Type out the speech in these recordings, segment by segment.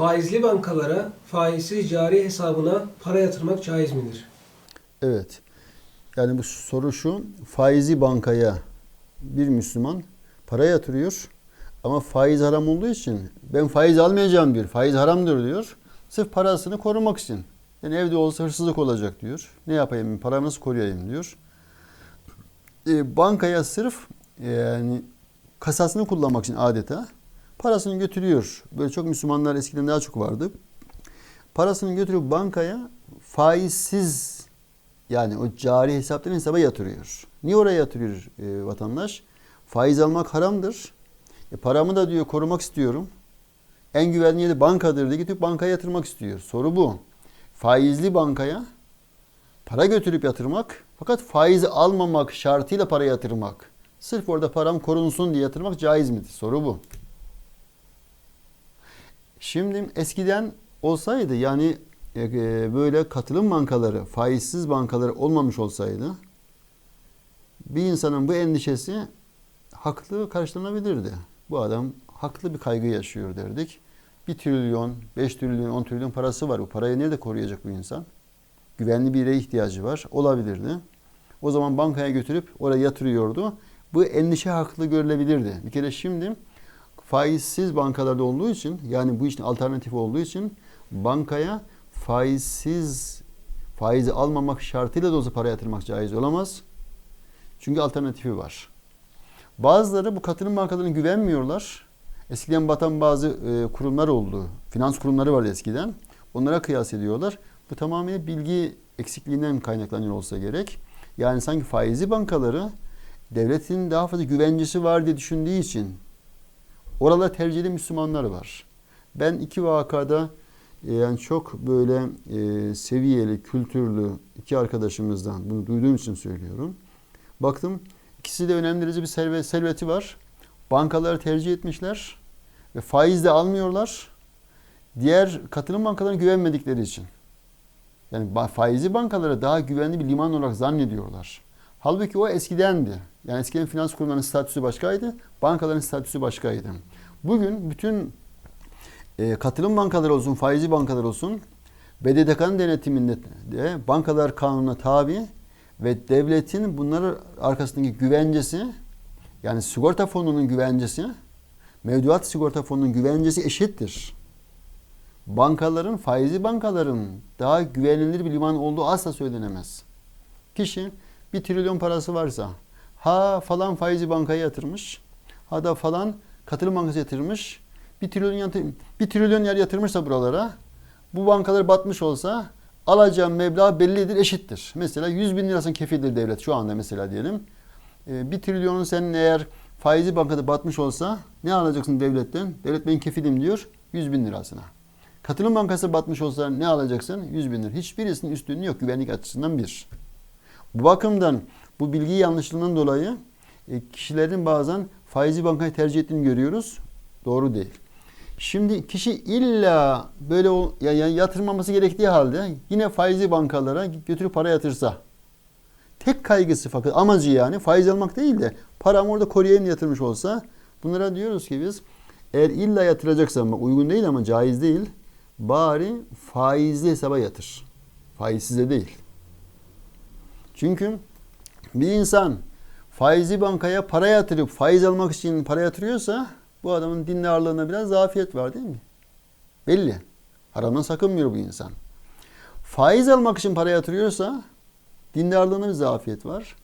Faizli bankalara faizsiz cari hesabına para yatırmak caiz midir? Evet. Yani bu soru şu. Faizi bankaya bir Müslüman para yatırıyor. Ama faiz haram olduğu için ben faiz almayacağım diyor. Faiz haramdır diyor. Sırf parasını korumak için. Yani evde olsa hırsızlık olacak diyor. Ne yapayım? Paramı nasıl koruyayım diyor. E, bankaya sırf e, yani kasasını kullanmak için adeta parasını götürüyor. Böyle çok Müslümanlar eskiden daha çok vardı. Parasını götürüp bankaya faizsiz yani o cari hesaptan hesaba yatırıyor. Niye oraya yatırıyor e, vatandaş? Faiz almak haramdır. E, paramı da diyor korumak istiyorum. En güvenli yeri bankadır diye gidip bankaya yatırmak istiyor. Soru bu. Faizli bankaya para götürüp yatırmak fakat faizi almamak şartıyla para yatırmak. Sırf orada param korunsun diye yatırmak caiz midir? Soru bu. Şimdi eskiden olsaydı yani e, e, böyle katılım bankaları, faizsiz bankaları olmamış olsaydı bir insanın bu endişesi haklı karşılanabilirdi. Bu adam haklı bir kaygı yaşıyor derdik. 1 trilyon, 5 trilyon, 10 trilyon parası var. Bu parayı nerede koruyacak bu insan? Güvenli bir yere ihtiyacı var. Olabilirdi. O zaman bankaya götürüp oraya yatırıyordu. Bu endişe haklı görülebilirdi. Bir kere şimdi faizsiz bankalarda olduğu için yani bu işin alternatifi olduğu için bankaya faizsiz faizi almamak şartıyla da olsa para yatırmak caiz olamaz. Çünkü alternatifi var. Bazıları bu katılım bankalarına güvenmiyorlar. Eskiden batan bazı e, kurumlar oldu. Finans kurumları vardı eskiden. Onlara kıyas ediyorlar. Bu tamamen bilgi eksikliğinden kaynaklanıyor olsa gerek. Yani sanki faizli bankaları devletin daha fazla güvencesi var diye düşündüğü için Orada tercihli Müslümanlar var. Ben iki vakada e, yani çok böyle e, seviyeli, kültürlü iki arkadaşımızdan bunu duyduğum için söylüyorum. Baktım ikisi de önemli bir servet, serveti var. Bankaları tercih etmişler ve faiz de almıyorlar. Diğer katılım bankalarına güvenmedikleri için. Yani faizli bankalara daha güvenli bir liman olarak zannediyorlar. Halbuki o eskidendi. Yani eskiden finans kurumlarının statüsü başkaydı, bankaların statüsü başkaydı. Bugün bütün e, katılım bankaları olsun, faizli bankalar olsun, BDDK'nın denetiminde de bankalar kanununa tabi ve devletin bunların arkasındaki güvencesi, yani sigorta fonunun güvencesi, mevduat sigorta fonunun güvencesi eşittir. Bankaların, faizli bankaların daha güvenilir bir liman olduğu asla söylenemez. Kişi bir trilyon parası varsa ha falan faizi bankaya yatırmış ha da falan katılım bankası yatırmış bir trilyon bir trilyon yer yatırmışsa buralara bu bankalar batmış olsa alacağım meblağ bellidir eşittir. Mesela 100 bin lirasını kefildir devlet şu anda mesela diyelim. E, bir trilyonun senin eğer faizi bankada batmış olsa ne alacaksın devletten? Devlet ben kefilim diyor 100 bin lirasına. Katılım bankası batmış olsa ne alacaksın? 100 bin lira. Hiçbirisinin üstünlüğü yok güvenlik açısından bir. Bu bakımdan bu bilgi yanlışlığından dolayı e, kişilerin bazen faizi bankayı tercih ettiğini görüyoruz. Doğru değil. Şimdi kişi illa böyle yani yatırmaması gerektiği halde yine faizi bankalara götürüp para yatırsa tek kaygısı fakat amacı yani faiz almak değil de param orada koruyayım yatırmış olsa bunlara diyoruz ki biz eğer illa yatıracaksan uygun değil ama caiz değil bari faizli hesaba yatır. Faizsize değil. Çünkü bir insan faizli bankaya para yatırıp faiz almak için para yatırıyorsa bu adamın dindarlığına biraz zafiyet var değil mi? Belli. Haramdan sakınmıyor bu insan. Faiz almak için para yatırıyorsa dindarlığına bir zafiyet var.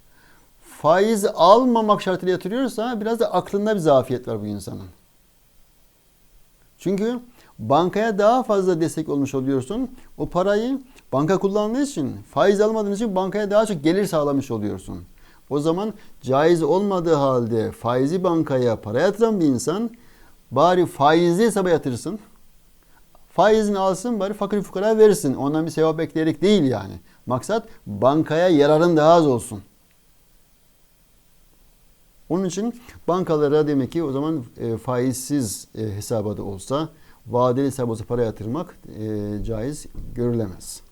Faiz almamak şartıyla yatırıyorsa biraz da aklında bir zafiyet var bu insanın. Çünkü bankaya daha fazla destek olmuş oluyorsun. O parayı banka kullandığı için, faiz almadığın için bankaya daha çok gelir sağlamış oluyorsun. O zaman caiz olmadığı halde faizi bankaya para yatıran bir insan bari faizli hesaba yatırsın. Faizini alsın bari fakir fukara verirsin. Ondan bir sevap bekleyerek değil yani. Maksat bankaya yararın daha az olsun. Onun için bankalara demek ki o zaman e, faizsiz e, hesaba da olsa vadeli hesaba olsa para yatırmak e, caiz görülemez.